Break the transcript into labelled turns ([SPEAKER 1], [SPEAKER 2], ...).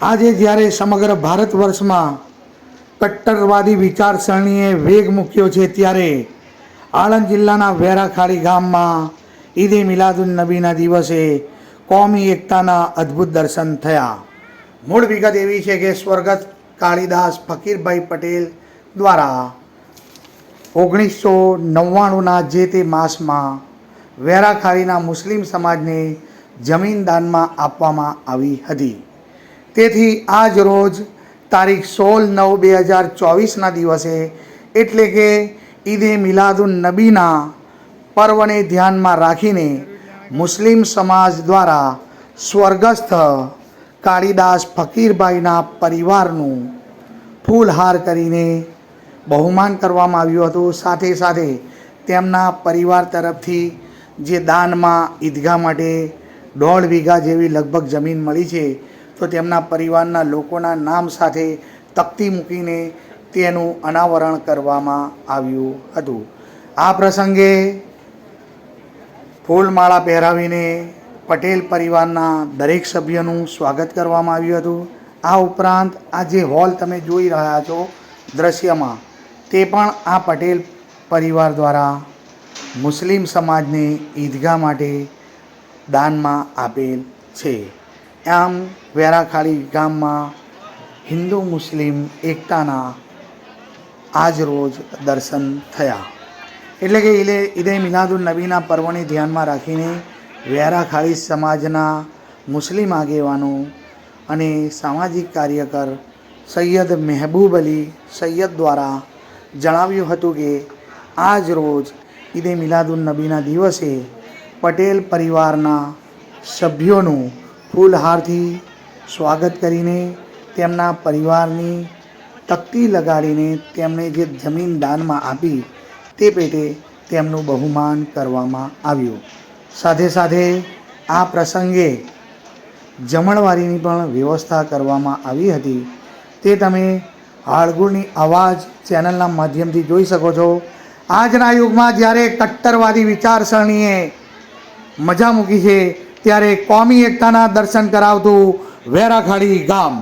[SPEAKER 1] આજે જ્યારે સમગ્ર ભારત વર્ષમાં કટ્ટરવાદી વિચારસરણીએ વેગ મૂક્યો છે ત્યારે આણંદ જિલ્લાના વેરાખાડી ગામમાં ઈદે મિલાદુન નબીના દિવસે કોમી એકતાના અદ્ભુત દર્શન થયા. મૂળ વિગત એવી છે કે સ્વર્ગસ્થ કાળીદાસ ફકીરભાઈ પટેલ દ્વારા ઓગણીસો નવ્વાણુંના જે તે માસમાં વેરાખાડીના મુસ્લિમ સમાજને જમીન દાનમાં આપવામાં આવી હતી. તેથી આજ રોજ તારીખ સોળ નવ બે હજાર ચોવીસના દિવસે એટલે કે ઈદે મિલાદુન નબીના પર્વને ધ્યાનમાં રાખીને મુસ્લિમ સમાજ દ્વારા સ્વર્ગસ્થ કાળીદાસ ફકીરભાઈના પરિવારનું ફૂલહાર કરીને બહુમાન કરવામાં આવ્યું હતું. સાથે સાથે તેમના પરિવાર તરફથી જે દાનમાં ઈદગાહ માટે દોઢ વીઘા જેવી લગભગ જમીન મળી છે તો તેમના પરિવારના લોકોના નામ સાથે તકતી મૂકીને તેનું અનાવરણ કરવામાં આવ્યું હતું. આ પ્રસંગે ફૂલમાળા પહેરાવીને પટેલ પરિવારના દરેક સભ્યનું સ્વાગત કરવામાં આવ્યું હતું. આ ઉપરાંત આ જે હોલ તમે જોઈ રહ્યા છો દ્રશ્યમાં, તે પણ આ પટેલ પરિવાર દ્વારા મુસ્લિમ સમાજને ઈદગાહ માટે દાનમાં આપેલ છે. આમ વેરાખાડી ગામમાં હિન્દુ મુસ્લિમ એકતાના આજ રોજ દર્શન થયા. એટલે કે ઈદે ઈદે મિલાદુલ નબીના પર્વને ધ્યાનમાં રાખીને વેરાખાડી સમાજના મુસ્લિમ આગેવાનો અને સામાજિક કાર્યકર સૈયદ મહેબૂબ અલી સૈયદ દ્વારા જણાવ્યું હતું કે આજ રોજ ઈદે મિલાદુલ નબીના દિવસે પટેલ પરિવારના સભ્યોનું ફૂલહારથી સ્વાગત કરીને તેમના પરિવારની તકતી લગાડીને તેમણે જે જમીન દાનમાં આપી તે પેટે તેમનું બહુમાન કરવામાં આવ્યું. સાથે સાથે આ પ્રસંગે જમણવારીની પણ વ્યવસ્થા કરવામાં આવી હતી. તે તમે હાળગુળની અવાજ ચેનલના માધ્યમથી જોઈ શકો છો. આજના યુગમાં જ્યારે કટ્ટરવાદી વિચારસરણીએ મજા મૂકી છે ત્યારે કોમી એકતાના દર્શન કરાવતું વેરાખાડી ગામ.